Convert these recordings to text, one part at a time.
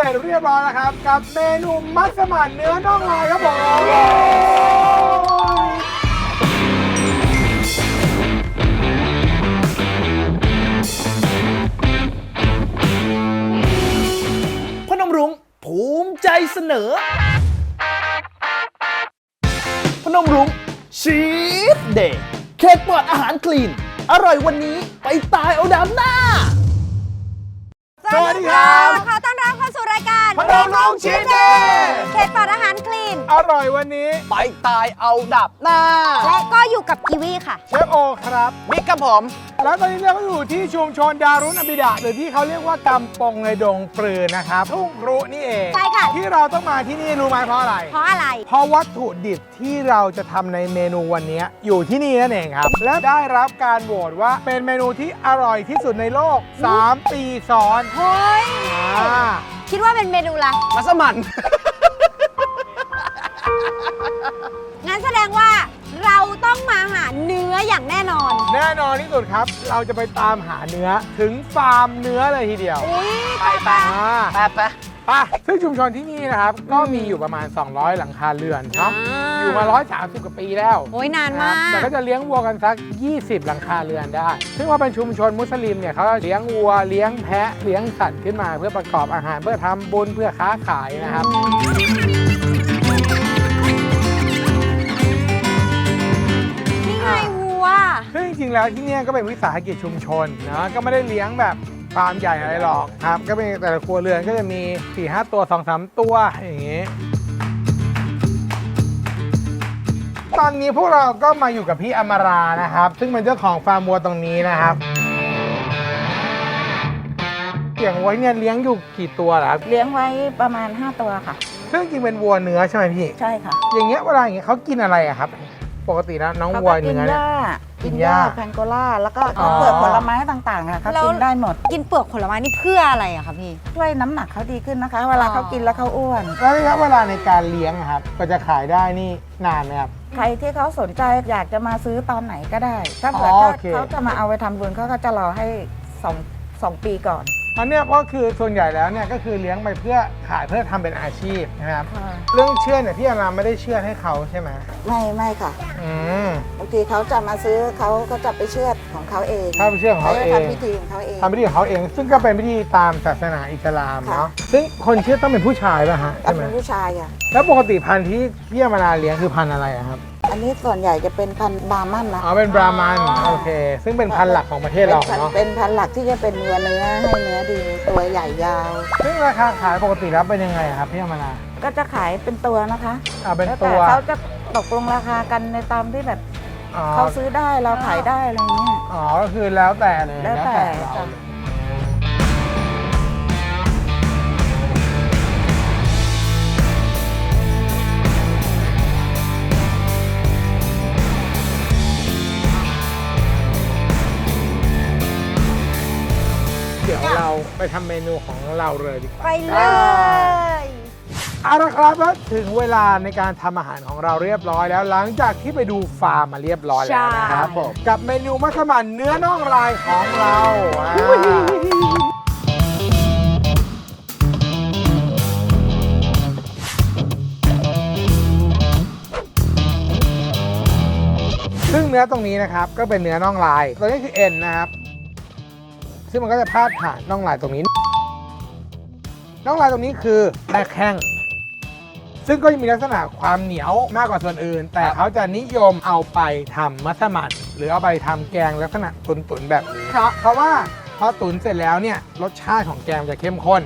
เสร็จเรียบร้อยแล้วครับ กับเมนูมัสมั่นเนื้อน่องลายครับผมพนมรุ้งภูมิใจเสนอ พนมรุ้งชีสเดย์เค้กปลอดอาหารคลีน อร่อยวันนี้ไปตายเอาดำหน้า สวัสดีครับ มรุ้งชีสเดย์เขตปลอดอาหารคลีน อร่อยวันนี้ไปตายเอาดับหน้า และก็อยู่กับกีวีค่ะ เชฟโอครับ บิ๊กกับผมแล้วตอนนี้เราก็อยู่ที่ชุมชนดารุณอบิดะหรือที่เขาเรียกว่ากำปงในดงปลือนะครับทุ่งครุนี่เองใช่ค่ะ ที่เราต้องมาที่นี่รู้ไหมเพราะอะไร เพราะอะไร เพราะวัตถุดิบที่เราจะทำในเมนูวันนี้อยู่ที่นี่นั่นเองครับ และได้รับการโหวตว่าเป็นเมนูที่อร่อยที่สุดในโลก 3 ปีซ้อนเฮ้ย อ่า คิดว่าเป็นเมนูละมัสมั่น งั้นแสดงว่าเราต้องมาหาเนื้ออย่างแน่นอน แน่นอนที่สุดครับ เราจะไปตามหาเนื้อถึงฟาร์มเนื้อเลยทีเดียว อุ้ยไปไป อ่า ไปไป ไป่ะซึ่งชุมชนที่นี่นะครับ ก็มีอยู่ประมาณ 200 หลังคาเรือนเนาะอยู่มา 130 กว่าปีแล้วโอ้ยนานคมารับแต่กก็จะเลี้ยงวัวกันสัก 20 หลังคาเรือนได้ ซึ่งว่าเป็นชุมชนมุสลิมเนี่ยเขาจะเลี้ยงวัวเลี้ยงแพะเลี้ยงสัตว์ขึ้นมาเพื่อประกอบอาหารเพื่อทำบุญเพื่อค้าขายนะครับนี่ไงวัวซึ่งจริงๆแล้วที่เนี่ยก็เป็นวิสาหกิจชุมชนนะก็ไม่ได้เลี้ยงแบบ ฟาร์มใหญ่อะไรหรอกครับ ก็เป็นแต่ละครัวเรือนก็จะมี4ี่ห้าตัว2อสตัวอย่างงี้ตอนนี้พวกเราก็มาอยู่กับพี่อมรานะครับ ซึ่งเป็นเจ้าของฟาร์มวัวตรงนี้นะครับอย่างวัวเนี่ยเลี้ยงอยู่กี่ตัวเหรอครับเลี้ยงไว้ประมาณ 5 ตัวค่ะ ซึ่งจริงเป็นวัวเนื้อใช่ไหมพี่ ใช่ค่ะ อย่างเงี้ยเวลาอย่างเงี้ยเขากินอะไรอะครับ ปกติแล้วน้องเขาวัวก็กิเนื้อหเนี่ยญ้า กิกินนหหญ้าญ้าแพงโกล่าแล้วก็อ๋อ เปลือกผลไม้ต่างๆค่ะเขาแล้ว กินได้หมด กินเปลือกผลไม้นี่เพื่ออะไรอะคะพี่ ช่วยน้ำหนักเขาดีขึ้นนะคะ เวลาอ๋อเขากินแล้วเขาอ้วน แล้วระยะเวลาในการเลี้ยงอะครับก็จะขายได้นี่นานไหมครับ ใครที่เขาสนใจอยากจะมาซื้อตอนไหนก็ได้ ถ้าอ๋เผื่ออถ้าโอเค เขาจะมาเอาไปทำบุญเขาก็จะรอให้สองสองปีก่อน อันเนี้ยก็คือส่วนใหญ่แล้วเนี่ยก็คือเลี้ยงไปเพื่อขายเพื่อทำเป็นอาชีพนะครับ ค่ะ เรื่องเชื่อดเนี่ยพี่อารามไม่ได้เชื่อดให้เขาใช่ไหมไม่ไม่ค่ะอืม บางทีเขาจะมาซื้อเขาก็จะไปเชือดของเขาเองถ้าเป็นเชื่อดของเขาไปเองทำพิธีของเขาเอง ทำพิธีของเขาเอง ซึ่งก็เป็นพิธีตามศาสนาอิสลามค่ะเนาะซึ่งคนเชื่อดต้องเป็นผู้ชายป่ะฮะก็ใช่ไหมเป็นผู้ชายอะแล้วปกติพันธุ์ที่พี่อมราเลี้ยงคือพันธุ์อะไรอะครับ อันนี้ส่วนใหญ่จะเป็นพันธุ์บาร์มันนะอ๋อเป็นบรามันโอเค ซึ่งเป็นพันธุ์หลักของประเทศเราเป็นพันเนาะเป็นพันธุ์หลักที่จะเป็นเนื้อเนื้อให้เนื้อดีตัวใหญ่ยาว ซึ่งราคาขายปกติแล้วเป็นยังไงอะครับพี่อมราก็จะขายเป็นตัวนะคะอ่าเป็นแล้วตัแต่วเขาจะตกลงราคากันในตามที่แบบอ๋อเขาซื้อได้เราขายได้อะไรเงี้ยอ๋อก็คือแล้วแต่เลยแล้วแต่เรา ไปทำเมนูของเราเลยดีกว่า ไปเลย เอาละครับแล้วถึงเวลาในการทำอาหารของเราเรียบร้อยแล้ว หลังจากที่ไปดูฟาร์มมาเรียบร้อยแล้วนะครับผมกับเมนูมัสมั่นเนื้อน่องลายของเราอ่าซึ่งเนื้อตรงนี้นะครับก็เป็นเนื้อน่องลาย ตัวนี้คือเอ็นนะครับ ซึ่งมันก็จะพาดผ่านน่องลายตรงนี้ น่องลายตรงนี้คือแรกแข้งซึ่งก็จะมีลักษณะความเหนียวมากกว่าส่วนอื่น แต่เขาจะนิยมเอาไปทำมัสมั่นหรือเอาไปทำแกงลักษณะตุนๆแบบนี้เพราะเพราะว่าพอตุนเสร็จแล้วเนี่ยรสชาติของแกงจะเข้มข้น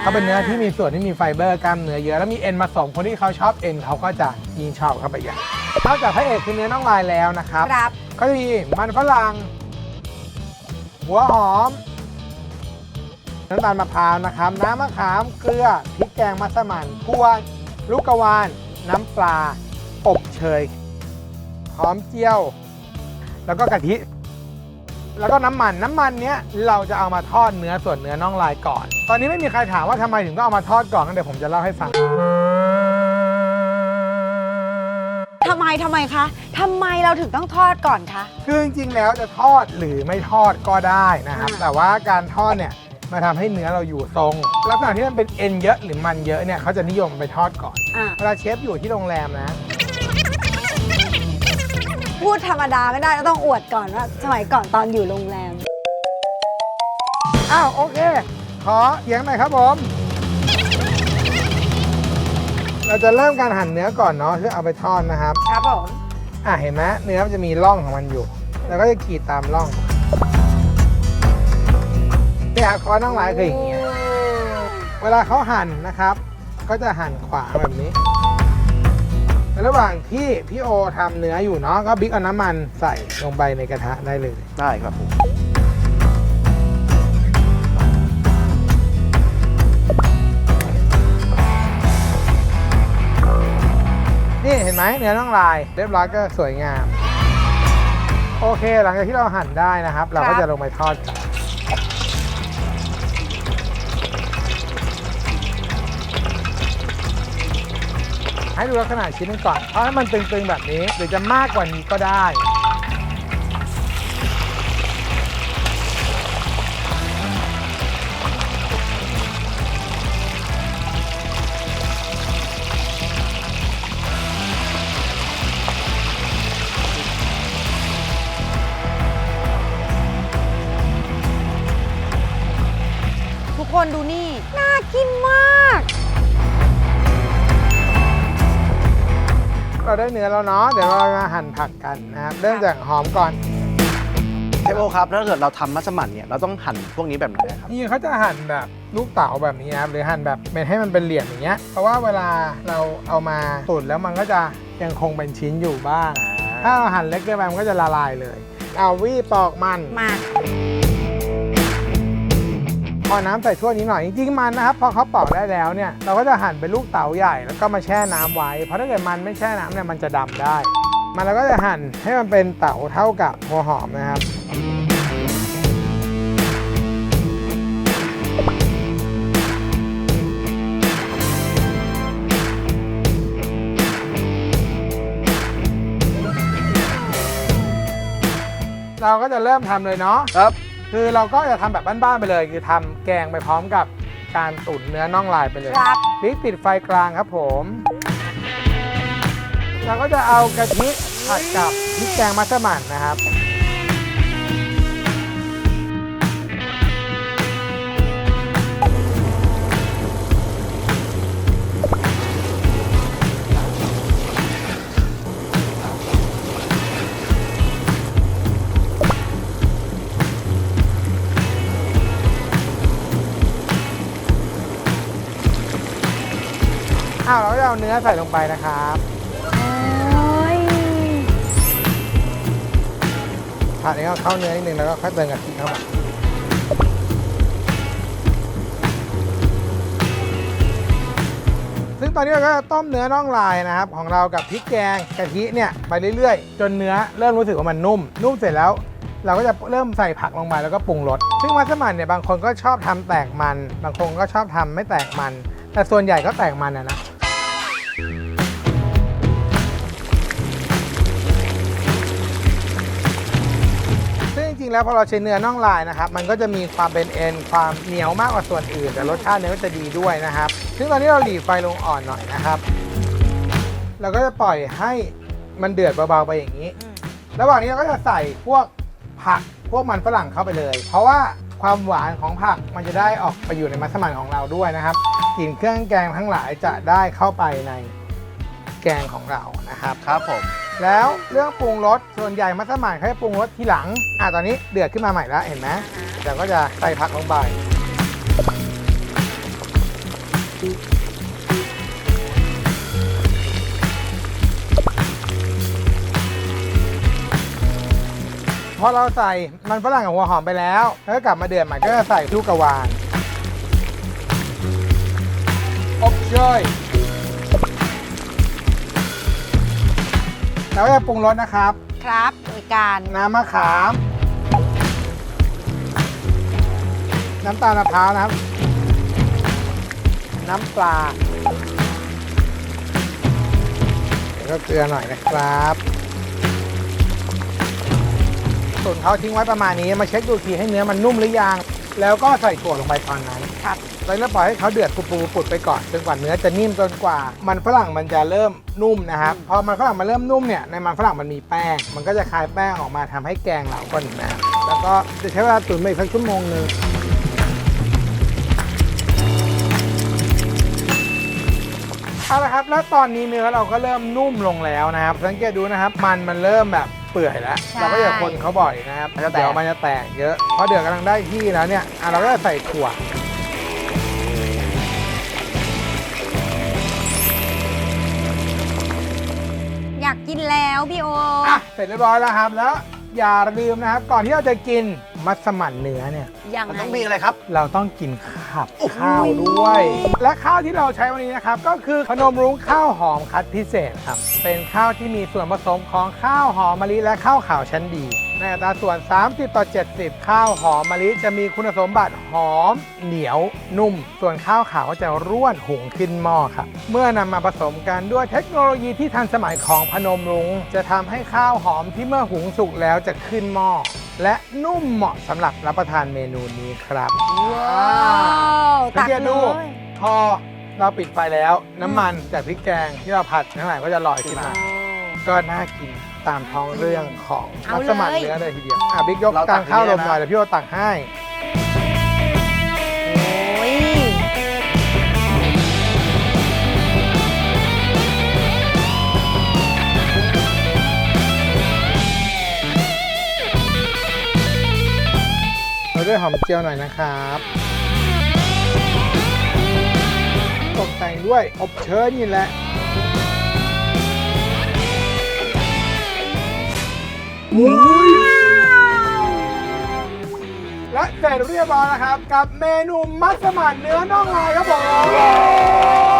เขาเป็นเนื้อที่มีส่วนที่มีไฟเบอร์กล้ามเนื้อเยอะแล้วมีเอ็นมาสมคนที่เขาชอบเอ็นเขาก็จะยิ่งชอบเข้าไปอย่างนอกจากพระเอกคือเนื้อน่องลายแล้วนะครับครับก็จะมีมันฝรั่ง หัวหอม น้ำตาลมะพร้าวนะครับ น้ำมะขาม เกลือ พริกแกงมัสมั่นทั่วลูกกระวาน น้ำปลา อบเชย หอมเจียว แล้วก็กะทิ แล้วก็น้ำมัน น้ำมันเนี้ยเราจะเอามาทอดเนื้อส่วนเนื้อน่องลายก่อน ตอนนี้ไม่มีใครถามว่าทำไมถึงต้องเอามาทอดก่อนงั้นเดี๋ยวผมจะเล่าให้ฟัง ทำไมทำไมคะทำไมเราถึงต้องทอดก่อนคะ คือจริงๆแล้วจะทอดหรือไม่ทอดก็ได้นะครับ อ่า แต่ว่าการทอดเนี่ยมาทำให้เนื้อเราอยู่ทรงลักษณะที่มันเป็นเอ็นเยอะหรือมันเยอะเนี่ยเขาจะนิยมไปทอดก่อนอะเวลาเชฟอยู่ที่โรงแรมนะ พูดธรรมดาไม่ได้ก็ต้องอวดก่อนว่าสมัยก่อนตอนอยู่โรงแรม อ้าว โอเค ขอเสียงหน่อยครับผม เราจะเริ่มการหั่นเนื้อก่อนเนาะเพื่อเอาไปทอดนะครับ ครับผมอะเห็นไหมเนื้อมันจะมีร่องของมันอยู่ แล้วก็จะกรีดตามร่องเนี่ยคอน้องหลายคืออย่างเงี้ยเวลาเขาหั่นนะครับ ก็จะหั่นขวางแบบนี้ในระหว่างที่พี่โอทำเนื้ออยู่เนาะก็บิ๊กเอาน้ำมันใส่ลงไปในกระทะได้เลย ได้ครับผม ไหมเนื้อน่องลายเรียบร้อยก็สวยงาม โอเคหลังจากที่เราหั่นได้นะครับ เราก็จะลงไปทอดกันให้ดูลักษณะชิ้นมันก่อนเพราะให้มันตึงๆแบบนี้หรือจะมากกว่านี้ก็ได้ ได้เนื้อแล้วเนาะเดี๋ยวเรามาหั่นผักกันนะครับเริ่มจากหอมก่อนเชฟโอครับถ้าเกิดเราทำมัสมั่นเนี่ยเราต้องหั่นพวกนี้แบบไหนครับนี่เขาจะหั่นแบบลูกเต๋าแบบนี้ครับหรือหั่นแบบเป็นให้มันเป็นเหลี่ยมอย่างเงี้ยเพราะว่าเวลาเราเอามาตุ๋นแล้วมันก็จะยังคงเป็นชิ้นอยู่บ้าง ถ้าเราหั่นเล็กเกินไปมันก็จะละลายเลย เอาวี่ปอกมันมา พอน้ำใส่ถ้วยนี้หน่อยจริงๆมันนะครับพอเขาปอกได้แล้วเนี่ยเราก็จะหั่นเป็นลูกเต๋าใหญ่แล้วก็มาแช่น้ำไว้ เพราะถ้าเกิดมันไม่แช่น้ำเนี่ยมันจะดำได้ มันเราก็จะหั่นให้มันเป็นเต๋าเท่ากับหัวหอมนะครับเราก็จะเริ่มทำเลยเนาะครับ คือเราก็จะทำแบบบ้านๆไปเลย คือทำแกงไปพร้อมกับการตุ๋นเนื้อน่องลายไปเลยครับพริกปิดไฟกลางครับผมเราก็จะเอากะทิผัดกับพริกแกงมัสมั่นนะครับ อ้าวเราก็จะเอาเนื้อใส่ลงไปนะครับโอ้ยผัดให้เข้าเนื้อนิดนึงแล้วก็ค่อยเติมกะทิเข้าไปซึ่งตอนนี้เราก็ต้มเนื้อน่องลายนะครับ ของเรากับพริกแกงกะทิเนี่ยไปเรื่อยๆ จนเนื้อเริ่มรู้สึกว่ามันนุ่ม นุ่มเสร็จแล้ว เราก็จะเริ่มใส่ผักลงไปแล้วก็ปรุงรสซึ่งมัสมั่นเนี่ยบางคนก็ชอบทำแตกมัน บางคนก็ชอบทำไม่แตกมัน แต่ส่วนใหญ่ก็แตกมันอะนะ ริงแล้วพอเราใช้เนื้อน่องลายนะครับ มันก็จะมีความเป็นเอ็นความเหนียวมากกว่าส่วนอื่น แต่รสชาติเนื้อก็จะดีด้วยนะครับ ซึ่งตอนนี้เราหลีไฟลงอ่อนหน่อยนะครับ เราก็จะปล่อยให้มันเดือดเบาๆไปอย่างนี้ ระหว่างนี้เราก็จะใส่พวกผักพวกมันฝรั่งเข้าไปเลย เพราะว่าความหวานของผักมันจะได้ออกไปอยู่ในมัสมั่นของเราด้วยนะครับกลิ่นเครื่องแกงทั้งหลายจะได้เข้าไปในแกงของเรานะครับ ครับผม แล้วเรื่องปรุงรสส่วนใหญ่มัสมั่นเขาจะปรุงรสทีหลัง อะตอนนี้เดือดขึ้นมาใหม่แล้วเห็นไหมเดี๋ยวก็จะใส่ผักลงไปพอเราใส่มันฝรั่งกับหัวหอมไปแล้วแล้วก็กลับมาเดือดใหม่ก็จะใส่ลูกกระวานอบเชย แล้วก็จะปรุงรสนะครับ ครับ โดยการน้ำมะขาม น้ำตาลมะพร้าวนะครับ น้ำปลาแล้วก็เกลือหน่อยนะครับส่วนเขาทิ้งไว้ประมาณนี้มาเช็คดูทีให้เนื้อมันนุ่มหรือยัง แล้วก็ใส่ถั่วลงไปตอนนั้นครับ แล้วปล่อยให้เขาเดือดปุดๆปุดๆไปก่อนจนกว่าเนื้อจะนิ่มจนกว่า มันฝรั่งมันจะเริ่มนุ่มนะครับพอมันฝรั่งมันเริ่มนุ่มเนี่ยในมันฝรั่งมันมีแป้ง มันก็จะคลายแป้งออกมาทำให้แกงเหลาก่อนนะแล้วก็จะใช้เวลาตุ๋นไปอีกสักชั่วโมงหนึ่งเอาละครับแล้วตอนนี้เนื้อเราก็เริ่มนุ่มลงแล้วนะครับ สังเกตดูนะครับ มันมันเริ่มแบบเปื่อยแล้ว ใช่เราก็อย่าคนเขาบ่อยนะครับมันจะแตก เดี๋ยวมันจะแตกเยอะเพราะเดือดกำลังได้ที่แล้วเนี่ยอะเราก็จะใส่ถั่ว แล้วพี่โออะเสร็จเรียบร้อยแล้วครับแล้วอย่าลืมนะครับก่อนที่เราจะกินมัสมั่นเนื้อเนี่ยยังมันไงต้องมีอะไรครับ เราต้องกินขับข้าวด้วย และข้าวที่เราใช้วันนี้นะครับ ก็คือพนมรุ้งข้าวหอมคัดพิเศษครับ เป็นข้าวที่มีส่วนผสมของข้าวหอมมะลิและข้าวขาวชั้นดี ในอัตราส่วน 30 ต่อ 70 ข้าวหอมมะลิจะมีคุณสมบัติหอม เหนียว นุ่ม ส่วนข้าวขาวก็จะร่วนหุงขึ้นหม้อครับ เมื่อนำมาผสมกันด้วยเทคโนโลยีที่ทันสมัยของพนมรุ้งจะทำให้ข้าวหอมที่เมื่อหุงสุกแล้วจะขึ้นหม้อและนุ่มเหมาะสำหรับรับประทานเมนูนี้ครับว้าวสัตังกเกตเลดูยพอเราปิดไฟแล้ว น้ำมันจากพริกแกงที่เราผัดทั้งหลายก็จะลอยขึ้นมา ก็น่ากิน ตามท้องเรื่องของเอามัสมั่นเลย เนื้อเลยทีเดียวอะบิ๊กยกเราตักากงข้าวลมอย่างนี้หน่อยนะเดี๋ยวพี่โอตักให้ โอ้ยเราด้วยหอมเจียวหน่อยนะครับ ตกแต่งด้วยอบเชยนี่แหละ และเสร็จเรียบร้อยแล้วครับ กับเมนูมัสมั่นเนื้อน่องลายครับผม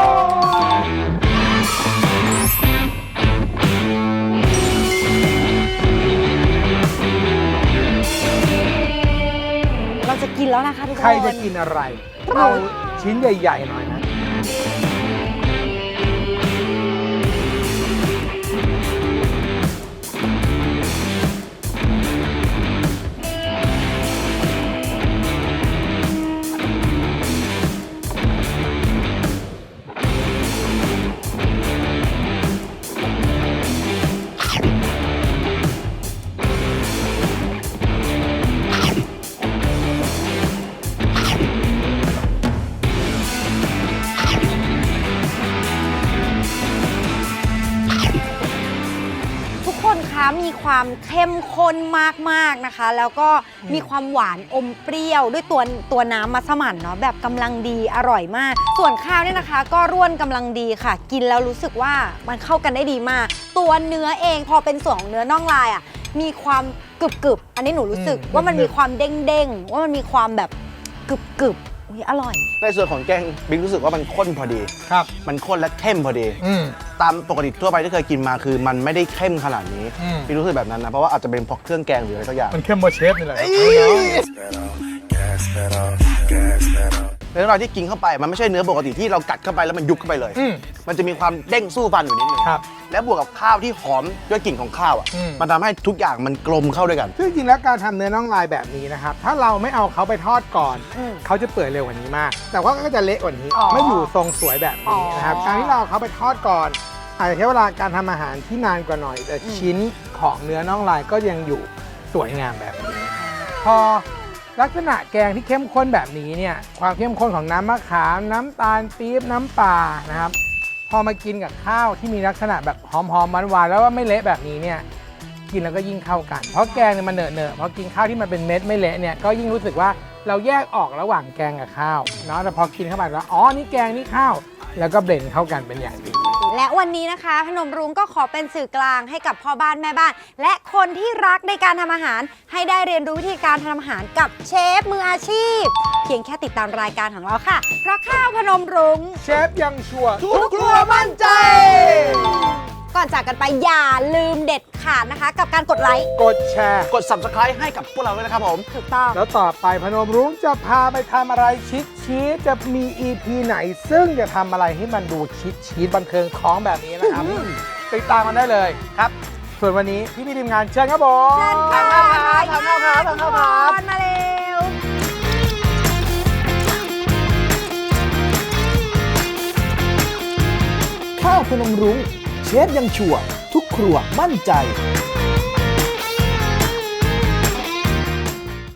เราจะกินแล้วนะคะทุกคน ใครจะกินอะไร เอาชิ้นใหญ่ ๆ หน่อยนะ มีความเข้มข้นมากๆนะคะ แล้วก็มีความหวานอมเปรี้ยวด้วยตัวตัวน้ำมัสมั่นเนาะแบบกำลังดีอร่อยมาก ส่วนข้าวเนี่ยนะคะ ก็ร่วนกำลังดีค่ะ กินแล้วรู้สึกว่ามันเข้ากันได้ดีมาก ตัวเนื้อเองพอเป็นส่วนของเนื้อน่องลายอะมีความกรึบกรึบๆอันนี้หนูรู้สึกอืมว่ามันมีความเด้งเด้งๆว่ามันมีความแบบกรึบกรึบๆอุ๊ยอร่อย ในส่วนของแกงบิ๊กรู้สึกว่ามันข้นพอดี ครับ มันข้นและเข้มพอดีอืม ตามปกติทั่วไปที่เคยกินมาคือมันไม่ได้เข้มขนาดนี้อืม พี่รู้สึกแบบนั้นนะเพราะว่าอาจจะเป็นเพราะเครื่องแกงหรืออะไรสักอย่าง มันเข้มโมเชฟนี่แหละครับ Gas pedal, gas pedal. ใน เวลาที่กินเข้าไปมันไม่ใช่เนื้อปกติที่เรากัดเข้าไปแล้วมันยุบเข้าไปเลย อืม มันจะมีความเด้งสู้ฟันอยู่นิดนึงครับ และบวกกับข้าวที่หอมด้วยกลิ่นของข้าวอะ อืม มันทำให้ทุกอย่างมันกลมเข้าด้วยกัน ซึ่งจริงๆแล้วการทำเนื้อน่องลายแบบนี้นะครับ ถ้าเราไม่เอาเขาไปทอดก่อน อืมเขาจะเปื่อยเร็วกว่านี้มาก แต่ว่าก็จะเละกว่านี้ อ๋อไม่อยู่ทรงสวยแบบนี้นะครับ อ๋อ การที่เราเอาเขาไปทอดก่อน อาจจะใช้เวลาการทำอาหารที่นานกว่าหน่อย แต่ชิ้นของเนื้อน่องลายก็ยังอยู่สวยงามแบบนี้ พอ ลักษณะแกงที่เข้มข้นแบบนี้เนี่ยความเข้มข้นของน้ำมะขาม น้ำตาลปี๊บน้ำปลานะครับ พอมากินกับข้าวที่มีลักษณะแบบหอมๆหวานๆแล้วว่าไม่เละแบบนี้เนี่ยกินแล้วก็ยิ่งเข้ากัน เพราะแกงเนี่ยมันเหนอะพอกินข้าวที่มันเป็นเม็ดไม่เละเนี่ยก็ยิ่งรู้สึกว่าเราแยกออกระหว่างแกงกับข้าวเนาะแต่พอกินเข้าไปแล้วอ๋อนี่แกงนี่ข้าว แล้วก็เบลนเข้ากันเป็นอย่างดี และวันนี้นะคะ พนมรุ้งก็ขอเป็นสื่อกลางให้กับพ่อบ้านแม่บ้าน และคนที่รักในการทำอาหาร ให้ได้เรียนรู้วิธีการทำอาหารกับเชฟมืออาชีพ เพียงแค่ติดตามรายการของเราค่ะ เพราะข้าวพนมรุง้ง เชฟยังชัวร์ทุกครัวมั่นใจ ก่อนจากกันไปอย่าลืมเด็ด ขาดนะคะ กับการกดไลค์กดแชร์ กด subscribe ให้กับพวกเราด้วยนะครับผม ถูกต้อง แล้วต่อไปพนมรุ้งจะพาไปทำอะไรชิดชีจะมี EP ไหน ซึ่งจะทำอะไรให้มันดูชิดชีบันเทิงคล้องแบบนี้นะครับติดตามมันได้เลยครับ ส่วนวันนี้พี่พี่ทีมงานเชิญครับผมเชิญค่ะทำข้าครับทำเข้าครับทำเข้าครับมาเร็วข้าวพนมรุ้งเชฟยังชัวร์ ทุกครัวมั่นใจ